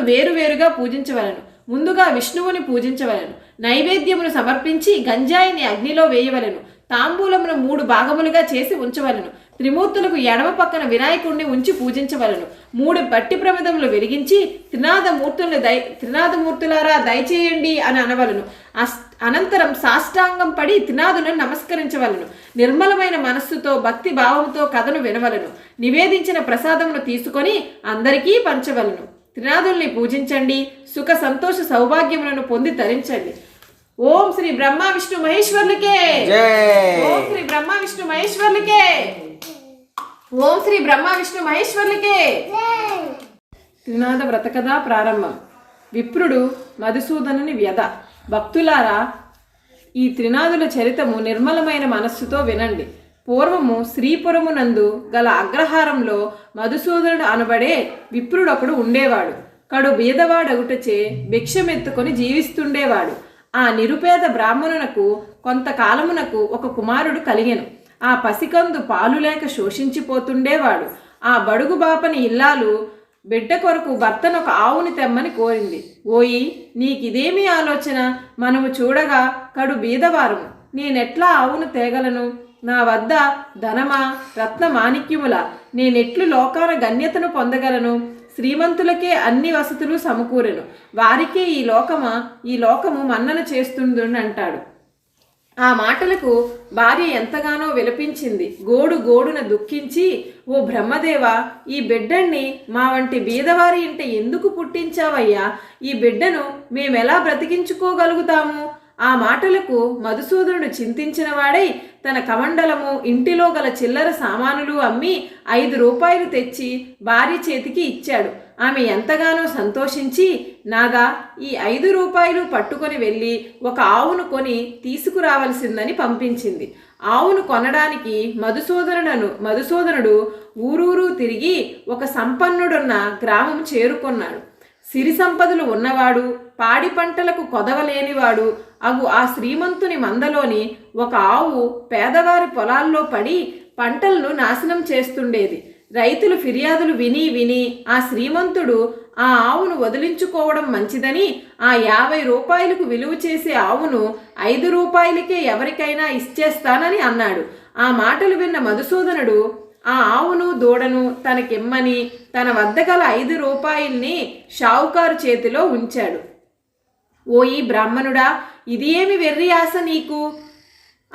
త్రినాదులను వేరువేరుగా పూజించవలను. ముందుగా విష్ణువుని పూజించవలను. నైవేద్యమును సమర్పించి గంజాయిని అగ్నిలో వేయవలను. తాంబూలమును మూడు భాగములుగా చేసి ఉంచవలను. త్రిమూర్తులకు ఎడమ పక్కన వినాయకుడిని ఉంచి పూజించవలను. మూడు బట్టి ప్రమిదములు వెలిగించి త్రినాదమూర్తులను దయ త్రినాదమూర్తులారా దయచేయండి అని అనవలను. అనంతరం సాష్టాంగం పడి త్రినాదులను నమస్కరించవలను. నిర్మలమైన మనస్సుతో భక్తి భావంతో కథను వినవలను. నివేదించిన ప్రసాదమును తీసుకొని అందరికీ పంచవలను. త్రినాదుల్ని పూజించండి సుఖ సంతోష సౌభాగ్యములను పొంది తరించండి. ఓం శ్రీ బ్రహ్మ విష్ణు మహేశ్వర్లకే! ఓం శ్రీ బ్రహ్మ విష్ణు మహేశ్వర్లకే! ఓం శ్రీ బ్రహ్మ విష్ణు మహేశ్వర్లకే! త్రినాద వ్రతకథ ప్రారంభం. విప్రుడు మధుసూదనుని వ్యధ. భక్తులారా ఈ త్రినాదుల చరితము నిర్మలమైన మనస్సుతో వినండి. పూర్వము శ్రీపురమునందు గల అగ్రహారంలో మధుసూదనుడు అనబడే విప్రుడొకడు ఉండేవాడు. కడు బీదవాడగుటచే భిక్షమెత్తుకొని జీవిస్తుండేవాడు. ఆ నిరుపేద బ్రాహ్మణునకు కొంతకాలమునకు ఒక కుమారుడు కలిగెను. ఆ పసికందు పాలు లేక శోషించిపోతుండేవాడు. ఆ బడుగు బాపని ఇల్లాలు బిడ్డ కొరకు భర్తను ఒక ఆవుని తెమ్మని కోరింది. ఓయి నీకిదేమి ఆలోచన? మనము చూడగా కడు బీదవారము. నేనెట్లా ఆవును తేగలను? నా వద్ద ధనమా రత్న మాణిక్యముల? నేనెట్లు లోకాన గణ్యతను పొందగలను. శ్రీమంతులకే అన్ని వసతులు సమకూరెను. వారికే ఈ లోకమ ఈ లోకము మన్నన చేస్తుందని అంటాడు ఆ మాటలకు భార్య ఎంతగానో విలపించింది. గోడు గోడున దుఃఖించి ఓ బ్రహ్మదేవ ఈ బిడ్డని మా వంటి బీదవారి ఇంట ఎందుకు పుట్టించావయ్యా? ఈ బిడ్డను మేమెలా బ్రతికించుకోగలుగుతాము? ఆ మాటలకు మధుసూదనుడు చింతించిన వాడై తన కమండలము ఇంటిలో గల చిల్లర సామానులు అమ్మి ఐదు రూపాయలు తెచ్చి భార్య చేతికి ఇచ్చాడు. ఆమె ఎంతగానో సంతోషించి నాదా ఈ ఐదు రూపాయలు పట్టుకొని వెళ్ళి ఒక ఆవును కొని తీసుకురావలసిందని పంపించింది. ఆవును కొనడానికి మధుసూదనుడను మధుసూదనుడు ఊరూరు తిరిగి ఒక సంపన్నుడున్న గ్రామం చేరుకున్నాడు. సిరి సంపదలు ఉన్నవాడు పాడి పంటలకు కొదవలేనివాడు అగు ఆ శ్రీమంతుని మందలోని ఒక ఆవు పేదవారి పొలాల్లో పడి పంటలను నాశనం చేస్తుండేది. రైతులు ఫిర్యాదులు విని విని ఆ శ్రీమంతుడు ఆ ఆవును వదిలించుకోవడం మంచిదని ఆ యాభై రూపాయలకు విలువ చేసే ఆవును ఐదు రూపాయలకే ఎవరికైనా ఇచ్చేస్తానని అన్నాడు. ఆ మాటలు విన్న మధుసూదనుడు ఆ ఆవును దూడను తనకిమ్మని తన వద్ద గల ఐదు రూపాయల్ని షావుకారు చేతిలో ఉంచాడు. ఓయి బ్రాహ్మణుడా ఇది ఏమి వెర్రి ఆశ నీకు?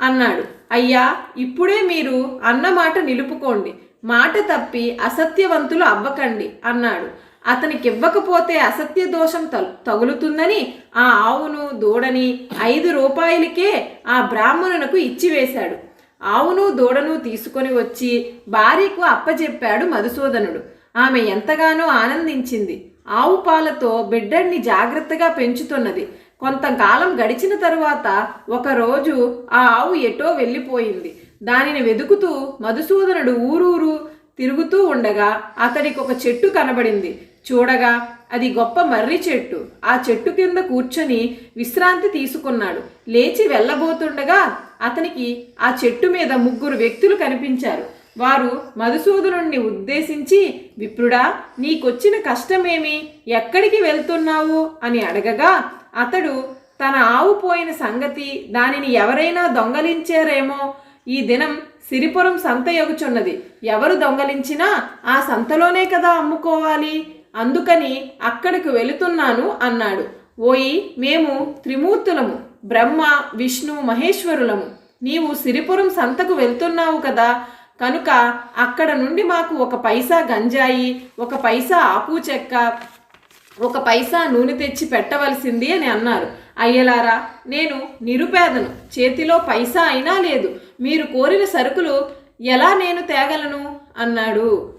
అన్నాడు. అయ్యా ఇప్పుడే మీరు అన్నమాట నిలుపుకోండి. మాట తప్పి అసత్యవంతులు అవ్వకండి అన్నాడు. అతనికి ఇవ్వకపోతే అసత్య దోషం తగులుతుందని ఆ ఆవును దూడని ఐదు రూపాయలకే ఆ బ్రాహ్మణునకు ఇచ్చివేశాడు. ఆవును దూడను తీసుకొని వచ్చి భార్యకు అప్పచెప్పాడు మధుసూదనుడు. ఆమె ఎంతగానో ఆనందించింది. ఆవు పాలతో బిడ్డడిని జాగ్రత్తగా పెంచుతున్నది. కొంతకాలం గడిచిన తరువాత ఒకరోజు ఆ ఆవు ఎటో వెళ్ళిపోయింది. దానిని వెతుకుతూ మధుసూదనుడు ఊరూరు తిరుగుతూ ఉండగా అతడికి ఒక చెట్టు కనబడింది. చూడగా అది గొప్ప మర్రి చెట్టు. ఆ చెట్టు కింద కూర్చొని విశ్రాంతి తీసుకున్నాడు. లేచి వెళ్ళబోతుండగా అతనికి ఆ చెట్టు మీద ముగ్గురు వ్యక్తులు కనిపించారు. వారు మధుసూదనుణ్ణి ఉద్దేశించి విప్రుడా నీకొచ్చిన కష్టమేమి? ఎక్కడికి వెళ్తున్నావు? అని అడగగా అతడు తన ఆవు పోయిన సంగతి దానిని ఎవరైనా దొంగలించారేమో? ఈ దినం సిరిపురం సంత ఎగుచున్నది. ఎవరు దొంగలించినా ఆ సంతలోనే కదా అమ్ముకోవాలి. అందుకని అక్కడికి వెళుతున్నాను అన్నాడు. ఓయి మేము త్రిమూర్తులము బ్రహ్మ విష్ణు మహేశ్వరులము. నీవు సిరిపురం సంతకు వెళ్తున్నావు కదా కనుక అక్కడ నుండి మాకు ఒక పైసా గంజాయి ఒక పైసా ఆకు చెక్క ఒక పైసా నూనె తెచ్చి పెట్టవలసింది అని అన్నారు. అయ్యలారా నేను నిరుపేదను. చేతిలో పైసా అయినా లేదు. మీరు కోరిన సరుకులు ఎలా నేను తేగలను? అన్నాడు.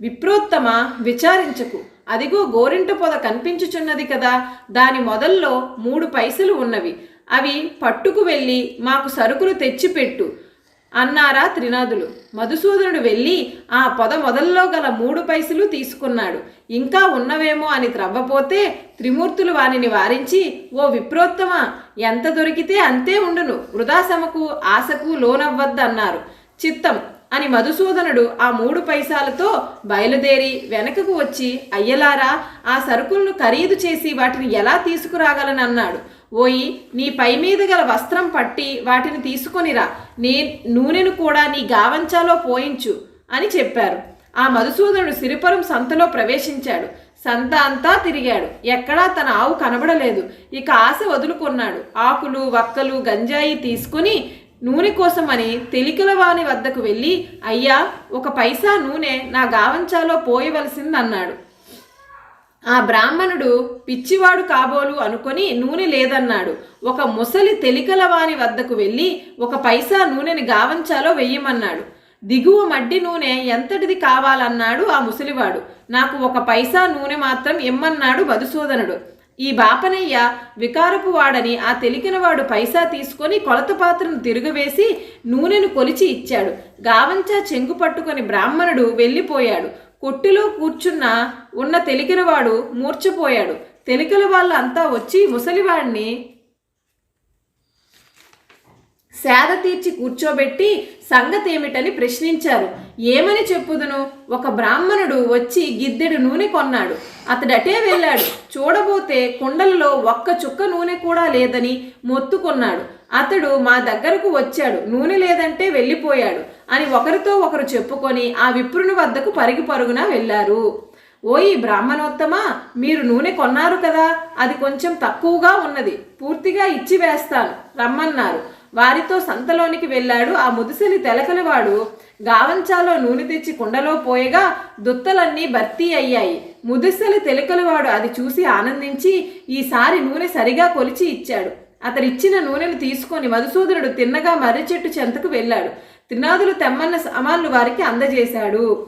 విప్రోత్తమ విచారించకు. అదిగో గోరింట పొద కనిపించుచున్నది కదా దాని మొదల్లో మూడు పైసలు ఉన్నవి. అవి పట్టుకు వెళ్ళి మాకు సరుకులు తెచ్చిపెట్టు. అన్నారా త్రినాథులు మధుసూదనుడు వెళ్ళి ఆ పొద మొదల్లో గల మూడు పైసలు తీసుకున్నాడు. ఇంకా ఉన్నవేమో అని త్రవ్వపోతే త్రిమూర్తులు వానిని వారించి ఓ విప్రోత్తమ ఎంత దొరికితే అంతే ఉండును. వృధాశమకు ఆశకు లోనవ్వద్దన్నారు చిత్తం అని మధుసూదనుడు ఆ మూడు పైసాలతో బయలుదేరి వెనకకు వచ్చి అయ్యలారా ఆ సరుకులను ఖరీదు చేసి వాటిని ఎలా తీసుకురాగలనన్నాడు ఓయి నీ పై మీద గల వస్త్రం పట్టి వాటిని తీసుకొనిరా. నే నూనెను కూడా నీ గావంచాలో పోయించు అని చెప్పారు. ఆ మధుసూదనుడు సిరిపురం సంతలో ప్రవేశించాడు. సంత అంతా తిరిగాడు. ఎక్కడా తన ఆవు కనబడలేదు. ఇక ఆశ వదులుకున్నాడు. ఆకులు వక్కలు గంజాయి తీసుకుని నూనె కోసమని తెలికల వాని వద్దకు వెళ్ళి అయ్యా ఒక పైసా నూనె నా గావంచాలో పోయవలసిందన్నాడు. ఆ బ్రాహ్మణుడు పిచ్చివాడు కాబోలు అనుకొని నూనె లేదన్నాడు. ఒక ముసలి తెలికల వాని వద్దకు వెళ్ళి ఒక పైసా నూనెని గావంచాలో వెయ్యమన్నాడు. దిగువ మడ్డి నూనె ఎంతటిది కావాలన్నాడు ఆ ముసలివాడు. నాకు ఒక పైసా నూనె మాత్రం ఇమ్మన్నాడు మధుసూదనుడు ఈ బాపనయ్య వికారపు వాడని ఆ తెలికినవాడు పైసా తీసుకొని కొలత పాత్రను తిరగవేసి నూనెను కొలిచి ఇచ్చాడు. గావంచా చెంగు పట్టుకొని బ్రాహ్మణుడు వెళ్ళిపోయాడు. కొట్టులో కూర్చున్న ఉన్న తెలికినవాడు మూర్చపోయాడు తెలికల వాళ్ళంతా వచ్చి ముసలివాడిని సేద తీర్చి కూర్చోబెట్టి సంగతేమిటని ప్రశ్నించారు. ఏమని చెప్పుదును? ఒక బ్రాహ్మణుడు వచ్చి గిద్దెడు నూనె కొన్నాడు. అతడటే వెళ్ళాడు. చూడబోతే కుండలలో ఒక్క చుక్క నూనె కూడా లేదని మొత్తుకున్నాడు. అతడు మా దగ్గరకు వచ్చాడు. నూనె లేదంటే వెళ్ళిపోయాడు. అని ఒకరితో ఒకరు చెప్పుకొని ఆ విప్రుని వద్దకు పరిగి పరుగున వెళ్ళారు. ఓయి బ్రాహ్మణోత్తమా మీరు నూనె కొన్నారు కదా అది కొంచెం తక్కువగా ఉన్నది పూర్తిగా ఇచ్చి వేస్తాను రమ్మన్నారు. వారితో సంతలోనికి వెళ్ళాడు ఆ ముదుసలి తెలకలవాడు. గావంచాలో నూనె తెచ్చి కుండలో పోయగా దుత్తలన్నీ భర్తీ అయ్యాయి. ముదుసలి తెలకలవాడు అది చూసి ఆనందించి ఈసారి నూనె సరిగా కొలిచి ఇచ్చాడు. అతడిచ్చిన నూనెను తీసుకొని మధుసూదనుడు తిన్నగా మర్రి చెట్టు చెంతకు వెళ్ళాడు. త్రినాదులు తెమ్మన్న సామాన్లు వారికి అందజేశాడు.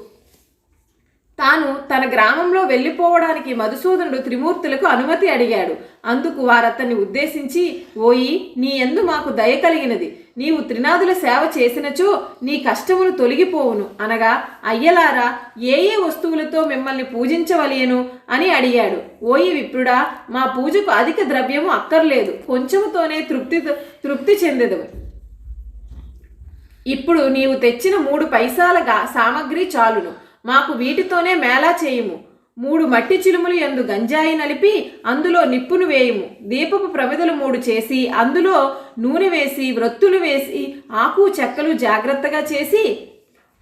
తాను తన గ్రామంలో వెళ్ళిపోవడానికి మధుసూదనుడు త్రిమూర్తులకు అనుమతి అడిగాడు. అందుకు వారతన్ని ఉద్దేశించి ఓయి నీ ఎందు మాకు దయ కలిగినది. నీవు త్రినాదుల సేవ చేసినచో నీ కష్టములు తొలగిపోవును. అనగా అయ్యలారా ఏ ఏ వస్తువులతో మిమ్మల్ని పూజించవలయను? అని అడిగాడు. ఓయి విప్రుడా మా పూజకు అధిక ద్రవ్యము అక్కర్లేదు. కొంచెముతోనే తృప్తి తృప్తి చెందదు ఇప్పుడు నీవు తెచ్చిన మూడు పైసాల సామగ్రి చాలును. మాకు వీటితోనే మేళా చేయుము. మూడు మట్టి చిలుములు ఎందు గంజాయి నలిపి అందులో నిప్పును వేయుము. దీపపు ప్రమిదలు మూడు చేసి అందులో నూనె వేసి వ్రత్తులు వేసి ఆకు చెక్కలు జాగ్రత్తగా చేసి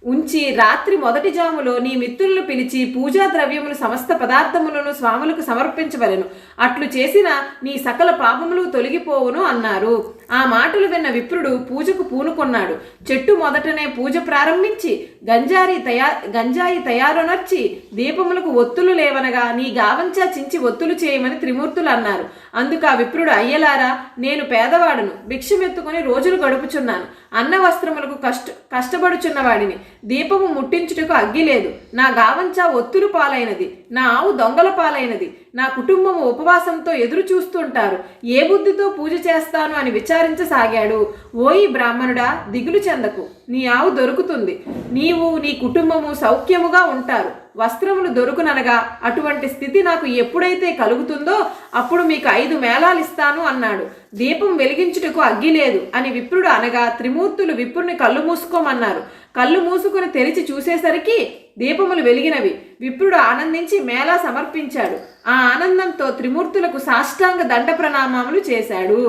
ఉంచి రాత్రి మొదటి జాములో నీ మిత్రులను పిలిచి పూజా ద్రవ్యములు సమస్త పదార్థములను స్వాములకు సమర్పించవలెను. అట్లు చేసిన నీ సకల పాపములు తొలగిపోవును అన్నారు. ఆ మాటలు విన్న విప్రుడు పూజకు పూనుకొన్నాడు చెట్టు మొదటనే పూజ ప్రారంభించి గంజారి తయా గంజాయి తయారునర్చి దీపములకు ఒత్తులు లేవనగా నీ గావంచా చించి ఒత్తులు చేయమని త్రిమూర్తులు అన్నారు. అందుకు ఆ విప్రుడు అయ్యలారా నేను పేదవాడును. భిక్షమెత్తుకుని రోజులు గడుపుచున్నాను. అన్న వస్త్రములకు కష్ట కష్టపడుచున్న వాడిని దీపము ముట్టించుటకు అగ్గి లేదు. నా గావంచా ఒత్తులు పాలైనది. నా ఆవు దొంగల పాలైనది. నా కుటుంబము ఉపవాసంతో ఎదురు చూస్తుంటారు. ఏ బుద్ధితో పూజ చేస్తాను అని విచారించసాగాడు. ఓయి బ్రాహ్మణుడా దిగులు చెందకు. నీ ఆవు దొరుకుతుంది. నీవు నీ కుటుంబము సౌఖ్యముగా ఉంటారు. వస్త్రములు దొరుకుననగా అటువంటి స్థితి నాకు ఎప్పుడైతే కలుగుతుందో అప్పుడు మీకు ఐదు మేళాలు ఇస్తాను అన్నాడు. దీపం వెలిగించుటకు అగ్గి లేదు అని విప్రుడు అనగా త్రిమూర్తులు విప్రుని కళ్ళు మూసుకోమన్నారు. కళ్ళు మూసుకుని తెరిచి చూసేసరికి దీపములు వెలిగినవి. విప్రుడు ఆనందించి మేళా సమర్పించాడు. ఆ ఆనందంతో త్రిమూర్తులకు సాష్టాంగ దండ ప్రణామములు చేశాడు.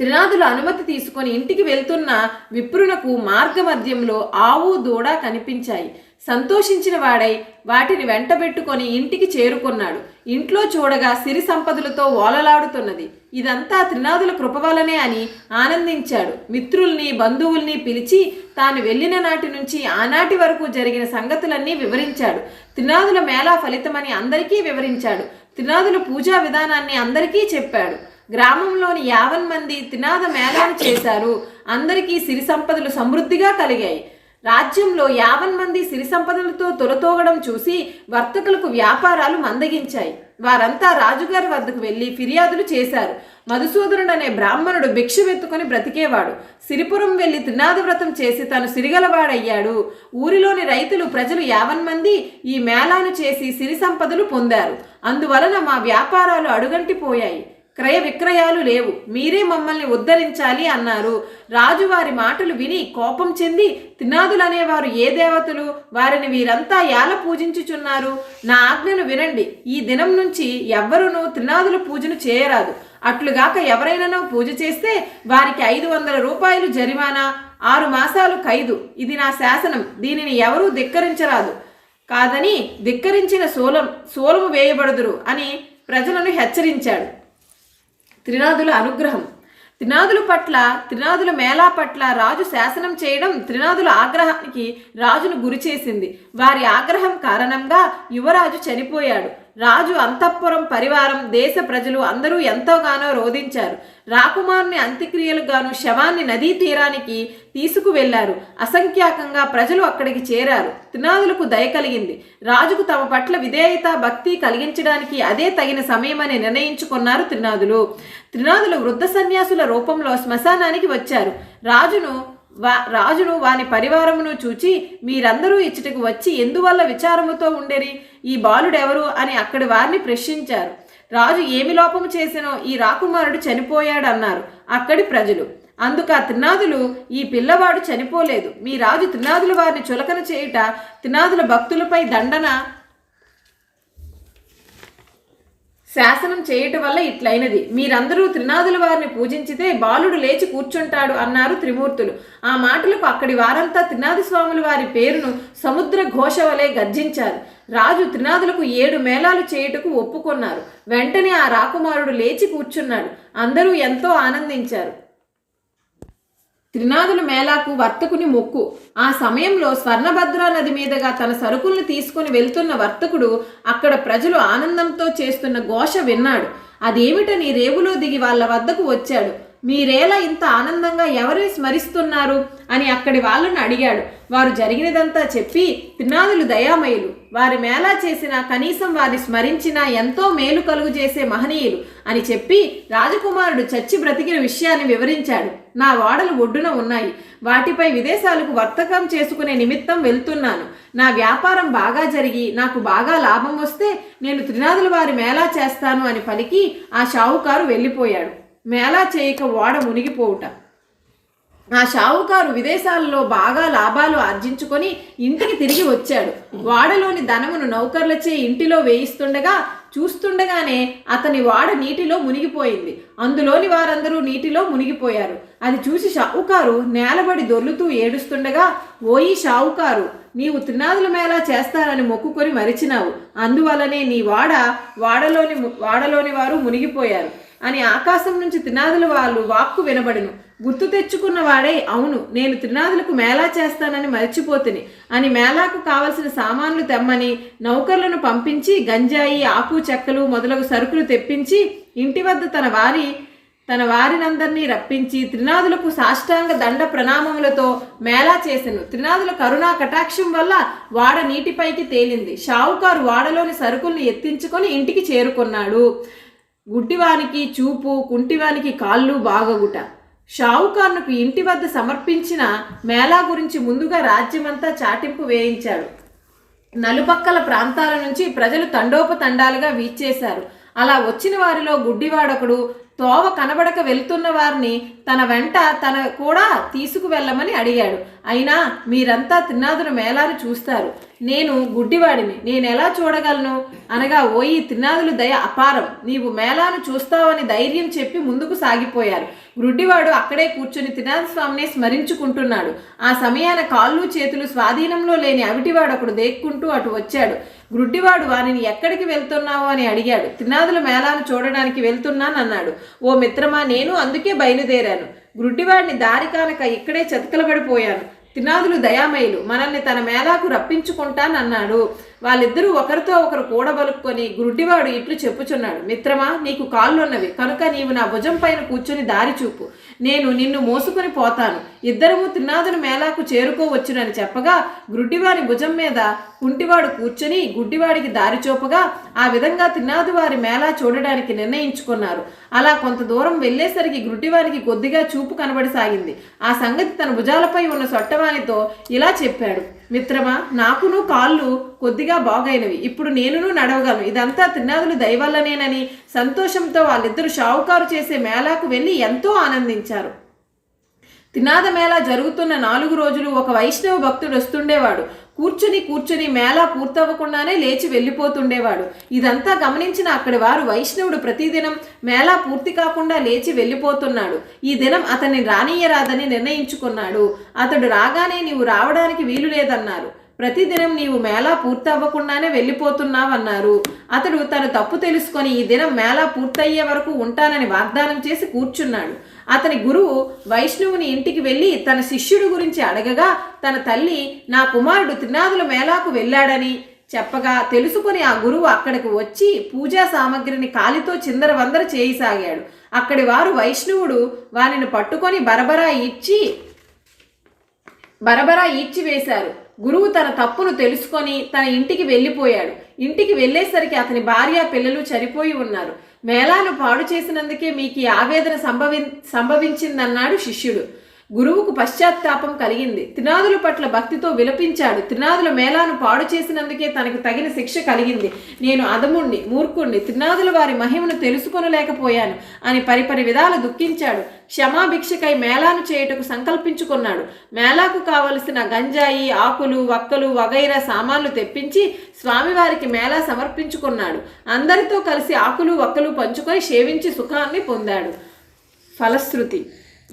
త్రినాథులు అనుమతి తీసుకొని ఇంటికి వెళ్తున్న విప్రునకు మార్గమధ్యంలో ఆవు దూడ కనిపించాయి. సంతోషించిన వాడై వాటిని వెంటబెట్టుకొని ఇంటికి చేరుకున్నాడు. ఇంట్లో చూడగా సిరి సంపదలతో ఓలలాడుతున్నది. ఇదంతా త్రినాథుల కృప వలనే అని ఆనందించాడు. మిత్రుల్ని బంధువుల్ని పిలిచి తాను వెళ్ళిన నాటి నుంచి ఆనాటి వరకు జరిగిన సంగతులన్నీ వివరించాడు. త్రినాథుల మేళా ఫలితమని అందరికీ వివరించాడు. త్రినాథుల పూజా విధానాన్ని అందరికీ చెప్పాడు. గ్రామంలోని యావన్ మంది తినాద మేళాలు చేశారు. అందరికీ సిరి సంపదలు సమృద్ధిగా కలిగాయి. రాజ్యంలో యావన్ మంది సిరి సంపదలతో తొలతోగడం చూసి వర్తకులకు వ్యాపారాలు మందగించాయి. వారంతా రాజుగారి వద్దకు వెళ్ళి ఫిర్యాదులు చేశారు. మధుసూదనుడు అనే బ్రాహ్మణుడు భిక్ష వెత్తుకొని బ్రతికేవాడు. సిరిపురం వెళ్ళి త్రినాద వ్రతం చేసి తను సిరిగలవాడయ్యాడు. ఊరిలోని రైతులు ప్రజలు యావన్ మంది ఈ మేళాను చేసి సిరి సంపదలు పొందారు. అందువలన మా వ్యాపారాలు అడుగంటిపోయాయి. క్రయ విక్రయాలు లేవు. మీరే మమ్మల్ని ఉద్ధరించాలి అన్నారు. రాజు వారి మాటలు విని కోపం చెంది తినాదులనేవారు ఏ దేవతలు? వారిని వీరంతా ఎలా పూజించుచున్నారు? నా ఆజ్ఞను వినండి. ఈ దినం నుంచి ఎవ్వరునూ త్రినాదుల పూజను చేయరాదు. అట్లుగాక ఎవరైనానో పూజ చేస్తే వారికి ఐదు వందల రూపాయలు జరిమానా. ఆరు మాసాలు ఖైదు. ఇది నా శాసనం. దీనిని ఎవరూ ధిక్కరించరాదు. కాదని ధిక్కరించిన సోలం సోలము వేయబడుదురు అని ప్రజలను హెచ్చరించాడు. త్రినాదుల అనుగ్రహం. త్రినాదుల పట్ల త్రినాదుల మేళా పట్ల రాజు శాసనం చేయడం త్రినాదుల ఆగ్రహానికి రాజును గురిచేసింది వారి ఆగ్రహం కారణంగా యువరాజు చనిపోయాడు. రాజు అంతఃపురం పరివారం దేశ ప్రజలు అందరూ ఎంతోగానో రోధించారు. రాకుమారుని అంత్యక్రియలకు గాను శవాన్ని నదీ తీరానికి తీసుకువెళ్ళారు. అసంఖ్యాకంగా ప్రజలు అక్కడికి చేరారు. త్రినాదులకు దయ కలిగింది. రాజుకు తమ పట్ల విధేయత భక్తి కలిగించడానికి అదే తగిన సమయమని నిర్ణయించుకున్నారు త్రినాదులు త్రినాదులు వృద్ధ సన్యాసుల రూపంలో శ్మశానానికి వచ్చారు. రాజును వా రాజును వాని పరివారమును చూచి మీరందరూ ఇచ్చటకు వచ్చి ఎందువల్ల విచారముతో ఉండేరి? ఈ బాలుడెవరు? అని అక్కడి వారిని ప్రశ్నించారు. రాజు ఏమి లోపము చేసినో ఈ రాకుమారుడు చనిపోయాడన్నారు అక్కడి ప్రజలు. అందుకు ఆ త్రినాదులు ఈ పిల్లవాడు చనిపోలేదు. మీ రాజు త్రినాదుల వారిని చులకన చేయుట త్రినాదుల భక్తులపై దండన శాసనం చేయటం వల్ల ఇట్లయినది. మీరందరూ త్రినాదుల వారిని పూజించితే బాలుడు లేచి కూర్చుంటాడు అన్నారు త్రిమూర్తులు. ఆ మాటలకు అక్కడి వారంతా త్రినాది స్వాముల వారి పేరును సముద్ర ఘోష వలె గర్జించారు. రాజు త్రినాదులకు ఏడు మేళాలు చేయుటకు ఒప్పుకొన్నారు. వెంటనే ఆ రాకుమారుడు లేచి కూర్చున్నాడు. అందరూ ఎంతో ఆనందించారు. త్రినాదుల మేళాకు వర్తకుని మొక్కు. ఆ సమయంలో స్వర్ణభద్రా నది మీదుగా తన సరుకుల్ని తీసుకుని వెళ్తున్న వర్తకుడు అక్కడ ప్రజలు ఆనందంతో చేస్తున్న ఘోష విన్నాడు. అదేమిటని రేవులో దిగి వాళ్ళ వద్దకు వచ్చాడు. మీరేలా ఇంత ఆనందంగా ఎవరిని స్మరిస్తున్నారు అని అక్కడి వాళ్ళను అడిగాడు. వారు జరిగినదంతా చెప్పి త్రినాదులు దయామయులు. వారి మేళా చేసిన కనీసం వారిని స్మరించినా ఎంతో మేలు కలుగు చేసే మహనీయులు అని చెప్పి రాజకుమారుడు చచ్చి బ్రతికిన విషయాన్ని వివరించాడు. నా వాడలు ఒడ్డున ఉన్నాయి. వాటిపై విదేశాలకు వర్తకం చేసుకునే నిమిత్తం వెళ్తున్నాను. నా వ్యాపారం బాగా జరిగి నాకు బాగా లాభం వస్తే నేను త్రినాదుల వారి మేళా చేస్తాను అని పలికి ఆ షావుకారు వెళ్ళిపోయాడు. మేళా చేయక ఓడ మునిగిపోవుట. ఆ షావుకారు విదేశాల్లో బాగా లాభాలు ఆర్జించుకొని ఇంటికి తిరిగి వచ్చాడు. వాడలోని ధనమును నౌకర్లచే ఇంటిలో వేయిస్తుండగా చూస్తుండగానే అతని వాడ నీటిలో మునిగిపోయింది. అందులోని వారందరూ నీటిలో మునిగిపోయారు. అది చూసి షావుకారు నేలబడి దొర్లుతూ ఏడుస్తుండగా ఓయి షావుకారు నీవు త్రినాదుల మేళా చేస్తానని మొక్కుకొని మరిచినావు. అందువలనే నీ వాడ వాడలోని వాడలోని వారు మునిగిపోయారు. అని ఆకాశం నుంచి త్రినాదుల వాళ్ళు వాక్కు వినబడును. గుర్తు తెచ్చుకున్న వాడే అవును నేను త్రినాదులకు మేళా చేస్తానని మర్చిపోతుని. అని మేళాకు కావలసిన సామాన్లు తెమ్మని నౌకర్లను పంపించి గంజాయి ఆకు చెక్కలు మొదలగు సరుకులు తెప్పించి ఇంటి వద్ద తన వారి తన వారినందరినీ రప్పించి త్రినాదులకు సాష్టాంగ దండ ప్రణామములతో మేళా చేసెను. త్రినాదుల కరుణా కటాక్షం వల్ల వాడ నీటిపైకి తేలింది. షావుకారు వాడలోని సరుకుల్ని ఎత్తించుకొని ఇంటికి చేరుకున్నాడు. గుడ్డివానికి చూపు కుంటివానికి కాళ్ళు బాగగుట షావుకారునకు ఇంటి వద్ద సమర్పించిన మేళా గురించి ముందుగా రాజ్యమంతా చాటింపు వేయించాడు. నలుపక్కల ప్రాంతాల నుంచి ప్రజలు తండోపతండాలుగా వీచేశారు. అలా వచ్చిన వారిలో గుడ్డివాడొకడు తోవ కనబడక వెళ్తున్న వారిని తన వెంట తన కూడా తీసుకువెళ్ళమని అడిగాడు. అయినా మీరంతా త్రినాథుల మేళాను చూస్తారు. నేను గుడ్డివాడిని. నేను ఎలా చూడగలను? అనగా ఓయి త్రినాథులు దయ అపారం. నీవు మేళాను చూస్తావని ధైర్యం చెప్పి ముందుకు సాగిపోయారు. గుడ్డివాడు అక్కడే కూర్చుని తినాది స్మరించుకుంటున్నాడు. ఆ సమయాన కాళ్ళు చేతులు స్వాధీనంలో లేని అవిటివాడు అప్పుడు దేక్కుంటూ అటు వచ్చాడు. గుడ్డివాడు వానిని ఎక్కడికి వెళ్తున్నావు అని అడిగాడు. త్రినాదుల మేళాను చూడడానికి వెళ్తున్నానన్నాడు ఓ మిత్రమా నేను అందుకే బయలుదేరాను. గుడ్డివాడిని దారి కానక ఇక్కడే చతికలబడిపోయాను. తినాదులు దయామయులు. మనల్ని తన మేళాకు రప్పించుకుంటానన్నాడు వాళ్ళిద్దరూ ఒకరితో ఒకరు కూడబలుక్కొని గుడ్డివాడు ఇట్లు చెప్పుచున్నాడు. మిత్రమా నీకు కాళ్ళున్నవి. కనుక నీవు నా భుజం పైన కూర్చుని దారి చూపు. నేను నిన్ను మోసుకొని పోతాను. ఇద్దరము త్రినాథుని మేళాకు చేరుకోవచ్చునని చెప్పగా గుడ్డివారి భుజం మీద కుంటివాడు కూర్చొని గుడ్డివాడికి దారి చూపగా ఆ విధంగా త్రినాదు వారి మేళా చూడడానికి నిర్ణయించుకున్నారు. అలా కొంత దూరం వెళ్ళేసరికి గుడ్డివారికి కొద్దిగా చూపు కనబడి సాగింది ఆ సంగతి తన భుజాలపై ఉన్న సొట్టవానితో ఇలా చెప్పాడు. మిత్రమా నాకును కాళ్ళు కొద్దిగా బాగైనవి. ఇప్పుడు నేనును నడవగలను. ఇదంతా త్రినాథులు దయవల్లనేనని సంతోషంతో వాళ్ళిద్దరూ షావుకారు చేసే మేళాకు వెళ్ళి ఎంతో ఆనందించారు. తినాద మేళా జరుగుతున్న నాలుగు రోజులు ఒక వైష్ణవ భక్తుడు వస్తుండేవాడు. కూర్చుని కూర్చుని మేళా పూర్తవ్వకుండానే లేచి వెళ్ళిపోతుండేవాడు. ఇదంతా గమనించిన అక్కడి వారు వైష్ణవుడు ప్రతిదినం మేళా పూర్తి కాకుండా లేచి వెళ్ళిపోతున్నాడు. ఈ దినం అతన్ని రానియరాదని నిర్ణయించుకున్నాడు. అతడు రాగానే నీవు రావడానికి వీలు లేదన్నారు. ప్రతిదినం నీవు మేళా పూర్తవ్వకుండానే వెళ్ళిపోతున్నావన్నారు. అతడు తన తప్పు తెలుసుకొని ఈ దినం మేళా పూర్తయ్యే వరకు ఉంటానని వాగ్దానం చేసి కూర్చున్నాడు. అతని గురువు వైష్ణవుని ఇంటికి వెళ్ళి తన శిష్యుడి గురించి అడగగా తన తల్లి నా కుమారుడు త్రినాథుల మేళాకు వెళ్ళాడని చెప్పగా తెలుసుకుని ఆ గురువు అక్కడికి వచ్చి పూజా సామగ్రిని కాలితో చిందరవందర చేయసాగాడు. అక్కడి వారు వైష్ణవుడు వారిని పట్టుకొని బరబరా ఇచ్చి బరబరా ఈడ్చివేశారు గురువు తన తప్పును తెలుసుకొని తన ఇంటికి వెళ్ళిపోయాడు. ఇంటికి వెళ్ళేసరికి అతని భార్య పిల్లలు చనిపోయి ఉన్నారు. మేళాను పాడు చేసినందుకే మీకు ఈ ఆవేదన సంభవి సంభవించిందన్నాడు శిష్యుడు. గురువుకు పశ్చాత్తాపం కలిగింది. త్రినాదుల పట్ల భక్తితో విలపించాడు. త్రినాదుల మేళాను పాడు చేసినందుకే తనకు తగిన శిక్ష కలిగింది. నేను అదముణ్ణి మూర్ఖుణ్ణి త్రినాదుల వారి మహిమను తెలుసుకొనలేకపోయాను అని పరిపరి విధాలు దుఃఖించాడు. క్షమాభిక్షకై మేళాను చేయుటకు సంకల్పించుకున్నాడు. మేళాకు కావలసిన గంజాయి ఆకులు వక్కలు వగైరా సామాన్లు తెప్పించి స్వామివారికి మేళా సమర్పించుకున్నాడు. అందరితో కలిసి ఆకులు వక్కలు పంచుకొని సేవించి సుఖాన్ని పొందాడు. ఫలశ్రుతి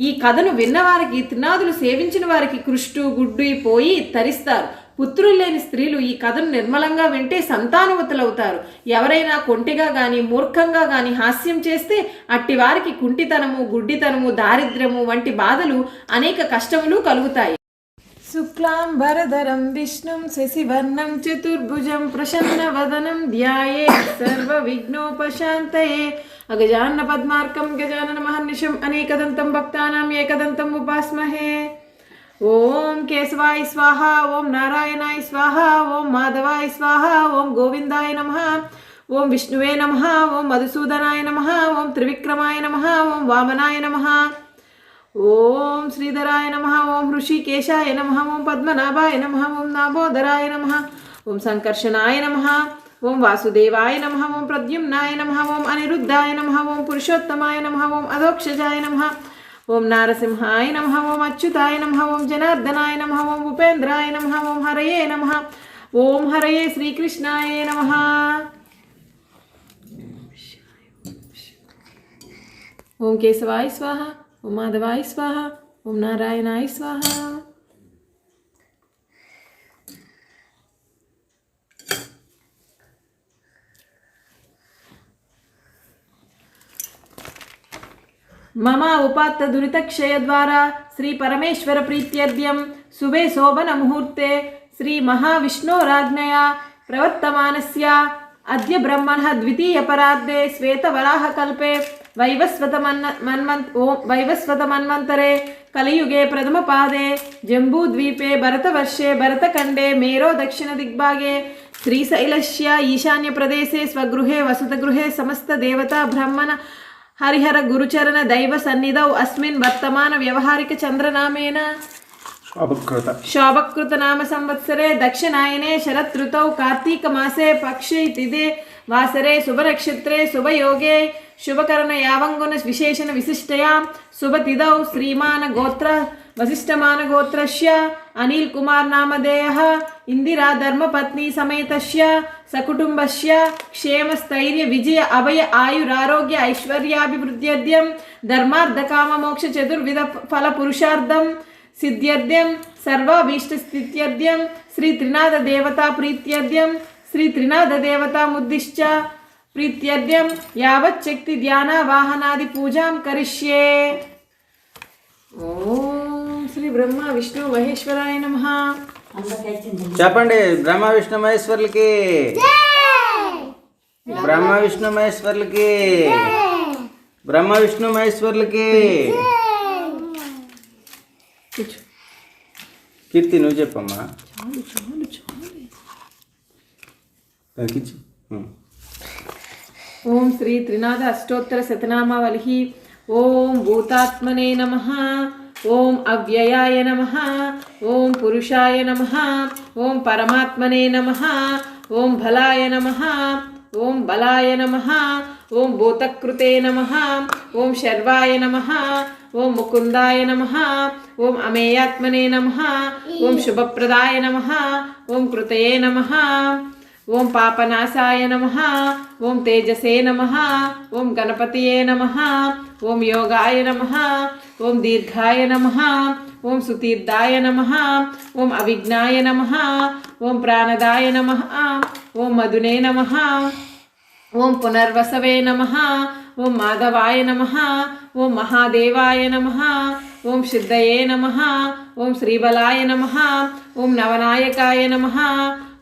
ఈ కథను విన్నవారికి త్రినాదులు సేవించిన వారికి కృష్టు గుడ్డు పోయి తరిస్తారు. పుత్రులు లేని స్త్రీలు ఈ కథను నిర్మలంగా వింటే సంతానవతులవుతారు ఎవరైనా కొంటిగా కానీ మూర్ఖంగా కానీ హాస్యం చేస్తే అట్టి వారికి కుంటితనము గుడ్డితనము దారిద్ర్యము వంటి బాధలు అనేక కష్టములు కలుగుతాయి. శుక్లాం వరదరం విష్ణుం శశివర్ణం చతుర్భుజం ప్రసన్నవదనం ధ్యాయే సర్వ విఘ్నోపశాంతయే అగజాన్న పద్మార్కం గజానన మహర్నిశం అనేకదంతం భక్తానాం ఏకదంతం ఉపాస్మహే. ఓం కేశవాయ స్వాహ ఓం నారాయణాయ స్వాహ ఓం మాధవాయ స్వాహ ఓం గోవిందాయ నమ ఓం విష్ణువే నమ ఓం మధుసూదనాయ నమ ఓం త్రివిక్రమాయ నమ ఓం వామనాయ నమ. ఓం శ్రీధరాయ నమ ఓం ఋషికేశాయ నమ ఓం పద్మనాభాయ నమ ఓం నాభోదరాయ నమ ఓం సంకర్షణాయ నమ ఓం వాసుదేవాయ నమ ఓం ప్రద్యుమ్నాయ నమ ఓం అనిరుద్ధాయ నమ ఓం పురుషోత్తమాయ నమ ఓం అధోక్షజాయ నమ ఓం నారసింహాయ నమ ఓం అచ్యుతాయ నమ ఓం జనార్దనాయ నమ ఓం ఉపేంద్రాయ నమ ఓం హరయే నమ ఓం హరయే శ్రీకృష్ణాయ నమ ఓం కేశవాయ స్వాహ ఓం మాధవాయ స్వాహ ఓం నారాయణాయ స్వాహ మమ ఉపాత్త దురితక్షయ ద్వారా శ్రీ పరమేశ్వర ప్రీత్యర్థ్యం శుభే శోభన ముహూర్తే శ్రీ మహావిష్ణోరాజ్ఞయ ప్రవర్తమానస్య అద్య బ్రహ్మణ ద్వితీయ పరార్థే శ్వేతవరాహ కల్పే ವೈವಸ್ವತ ಮನ್ನ ಮನ್ಮಂತ್ ಓಂ ವೈವಸ್ವತ ಮನ್ವಂತರೆ ಕಲಿಯುಗೆ ಪ್ರಥಮ ಪಾದೆ ಜಂಬೂ ದ್ವೀಪೆ ಭರತ ಕಂಡೆ ಮೇರೋ ದಕ್ಷಿಣ ದಿಗ್ಭಾಗೆ ಶ್ರೀಶೈಲಸ್ಯ ಈಶಾನ್ಯ ಪ್ರದೇಶೆ ಸ್ವಗೃಹೆ ವಸತ ಗೃಹೆ ಸಮಸ್ತ ದೇವತಾ ಬ್ರಹ್ಮನ ಹರಿಹರ ಗುರುಚರಣ ದೈವ ಸನ್ನಿಧೌ ಅಸ್ಮಿನ್ ವರ್ತಮಾನ ವ್ಯವಹಾರಿಕ ಚಂದ್ರನಾಮೇನ. ಶಾಭಕೃತ. ಶೋಭಕೃತ ನಾಮ ಸಂವತ್ಸರೆ ದಕ್ಷಿಣಾಯನೆ ಶರತ್ಋತೌ ಕಾರ್ತೀಕ ಮಾಸೆ ಪಕ್ಷ ವಾಸರೆ ಶುಭ ಶುಭನಕ್ಷತ್ರೆ ಶುಭಯೋಗೆ శుభకరణ యావంగున విశేషణ విశిష్టయా. శుభతిదౌ శ్రీమాన గోత్ర వశిష్టమాన గోత్రస్య. అనిల్ కుమార్ నామధేయ. ఇందిరా ధర్మపత్ని సమేతస్య. సకుటుంబస్య. క్షేమ స్థైర్య విజయ అభయ ఆయురారోగ్య ఐశ్వర్యాభివృద్ధ్యర్థ్యం. ధర్మార్థకామ మోక్ష చతుర్విధ ఫల పురుషార్థం సిద్ధ్యర్థ్యం. సర్వాభీష్ట స్థిత్యర్థ్యం. శ్రీ త్రినాథ దేవతా ప్రీత్యర్థ్యం. శ్రీ త్రినాథ దేవతా ముద్దిశ్చ. ప్రీత్యర్థ్యం యావచ్చక్తి ధ్యాన వాహనాది పూజాం కరిష్యే ఓం శ్రీ బ్రహ్మ విష్ణు మహేశ్వరాయ నమః చెప్పండి బ్రహ్మ విష్ణు మహేశ్వర్లకి. బ్రహ్మ విష్ణు మహేశ్వర్లకి. బ్రహ్మ విష్ణు మహేశ్వర్లకి. కీర్తి నువ్వు చెప్పమ్మా. తగ్గించు ఉం. ఓం శ్రీ త్రినాథ అష్టోత్తర శతనామావళి ఓం భూతాత్మనే నమ ఓం అవ్యయాయ నమ ఓం పురుషాయ నమ ఓం పరమాత్మనే నమ ఓం బలాయ నమ ఓం బలాయ నమ ఓం భూతకృతే నమ ఓం శర్వాయ నమ ఓం ముకుందాయ నమ ఓం అమేయాత్మనే నమ ఓం శుభప్రదాయ నమ ఓం కృతయే నమ ఓం పాపనాశాయ నమ ఓం తేజసే నమ ఓం గణపతియే నమ ఓం యోగాయ నమ ఓం దీర్ఘాయ నమ ఓం సుతీర్థాయ నమ ఓం అవిఘ్నాయ నమ ఓం ప్రాణదాయ నమ ఓం మధునే నమ ఓం పునర్వసవే నమ ఓం మాధవాయ నమ ఓం మహాదేవాయ నమ ఓం సిద్ధయే నమ ఓం శ్రీబలాయ నమ ఓం నవనాయకాయ నమ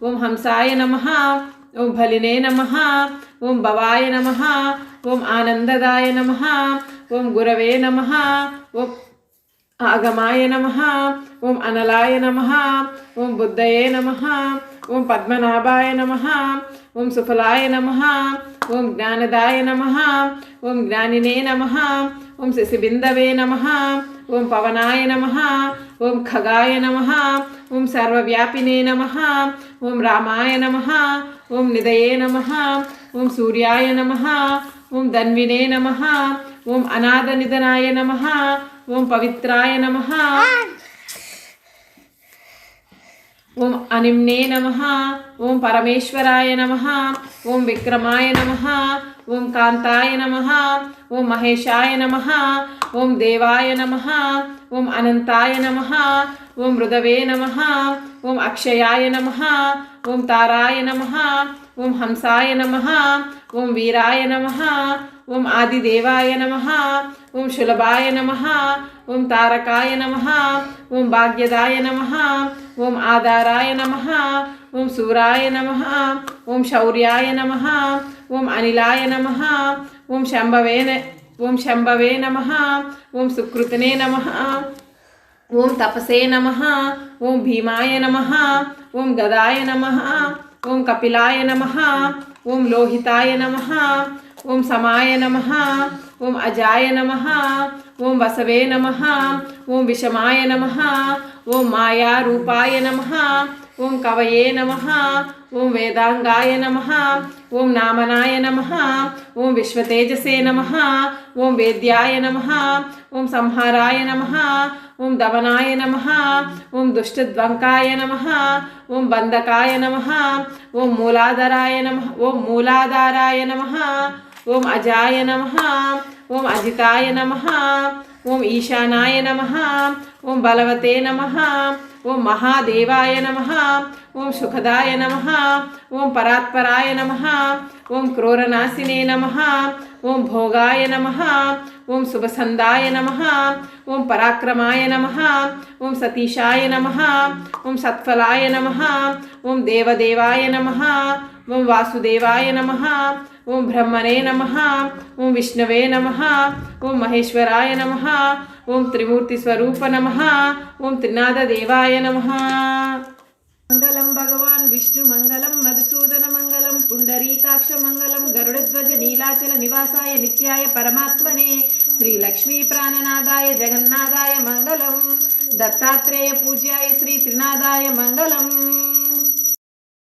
ఓం హంసాయ నమ ఓం బలినే నమ ఓం భవాయ నమ ఓం ఆనందదాయ నమ ఓం గురవే నమ ఓం ఆగమాయ నమ ఓం అనలాయ నమ ఓం బుద్ధయే నమ ఓం పద్మనాభాయ నమ ఓం సుఫలాయ నమ ఓం జ్ఞానదాయ నమ ఓం జ్ఞానినే నమ ఓం శశిబిందవే నమ ఓం పవనాయ నమ ఓం ఖగాయ నమ ఓం సర్వవ్యాపినే నమ ఓం రామాయ నమ ఓం నిదయే నమ ఓం సూర్యాయ నమ ఓం ధన్వినే నమ ఓం అనాథ నిధనాయ నమ ఓం పవిత్రాయ నమ ఓం అనిమ్నే నమ ఓం పరమేశ్వరాయ నమ ఓం విక్రమాయ నమ ఓం కాంతాయ నమ ఓం మహేశాయ నమ ఓం దేవాయ నమ ఓం అనంతాయ నమ ఓం మృదవే నమ ఓం అక్షయాయ నమ ఓం తారాయ నమ ఓం హంసాయ నమ ఓం వీరాయ నమ ఓం ఆదిదేవాయ నమ ఓం శులభాయ నమ ఓం తారకాయ నమ ఓం భాగ్యదాయ నమ ఓం ఆధారాయ నమ ఓం సూరాయ నమ ఓం శౌర్యాయ నమ ఓం అనిలాయ నమ ఓం శంభవే ఓం శంభవే నమ ఓం సుకృతనే నమ ఓం తపసే నమ ఓం భీమాయ నమ ఓం గదాయ నమ ఓం కపిలాయ నమ ఓం లోహితాయ నమ ఓం సమాయ నమ ఓం అజాయ నమ ఓం వసవే నమ ఓం విషమాయ నమ ఓం మాయారూపాయ నమ ఓం కవయే నమ ఓం వేదాంగాయ నమ ఓం నామనాయ నమ ఓం విశ్వతేజసే నమ ఓం వేద్యాయ నమ ఓం సంహారాయ నమ ఓం దవనాయ నమ ఓం దుష్టద్వంకాయ నమ ఓం బంధకాయ నమ ఓం మూలాధారాయ నమ ఓం మూలాధారాయ నమ ఓం అజాయ నమ ఓం అజితాయ నమ ఓం ఈశానాయ నమ ఓం బలవతే నమ ఓం మహాదేవాయ నమ ఓం సుఖదాయ నమ ఓం పరాత్పరాయ నమ ఓం క్రూరనాశినే నమ ఓం భోగాయ నమ ఓం శుభసందాయ నమ ఓం పరాక్రమాయ నమ ఓం సతీశాయ నమ ఓం సత్ఫలాయ నమ ఓం దేవదేవాయ నమ ఓం వాసుదేవాయ నమ ఓం బ్రహ్మణే నమ ఓం విష్ణవే నమ ఓం మహేశ్వరాయ నమ ఓం త్రిమూర్తి స్వరూప నమ ఓం త్రినాథదేవాయ నమ. మంగళం భగవాన్ విష్ణు మంగళం మధుసూదన మంగళం పుండరీకాక్ష మంగళం గరుడధ్వజ నీలాచల నివాసాయ నిత్యాయ పరమాత్మనే శ్రీ లక్ష్మీ ప్రాణనాదాయ జగన్నాథాయ మంగళం దత్తాత్రేయ పూజ్యాయ శ్రీ త్రినాథాయ మంగళం.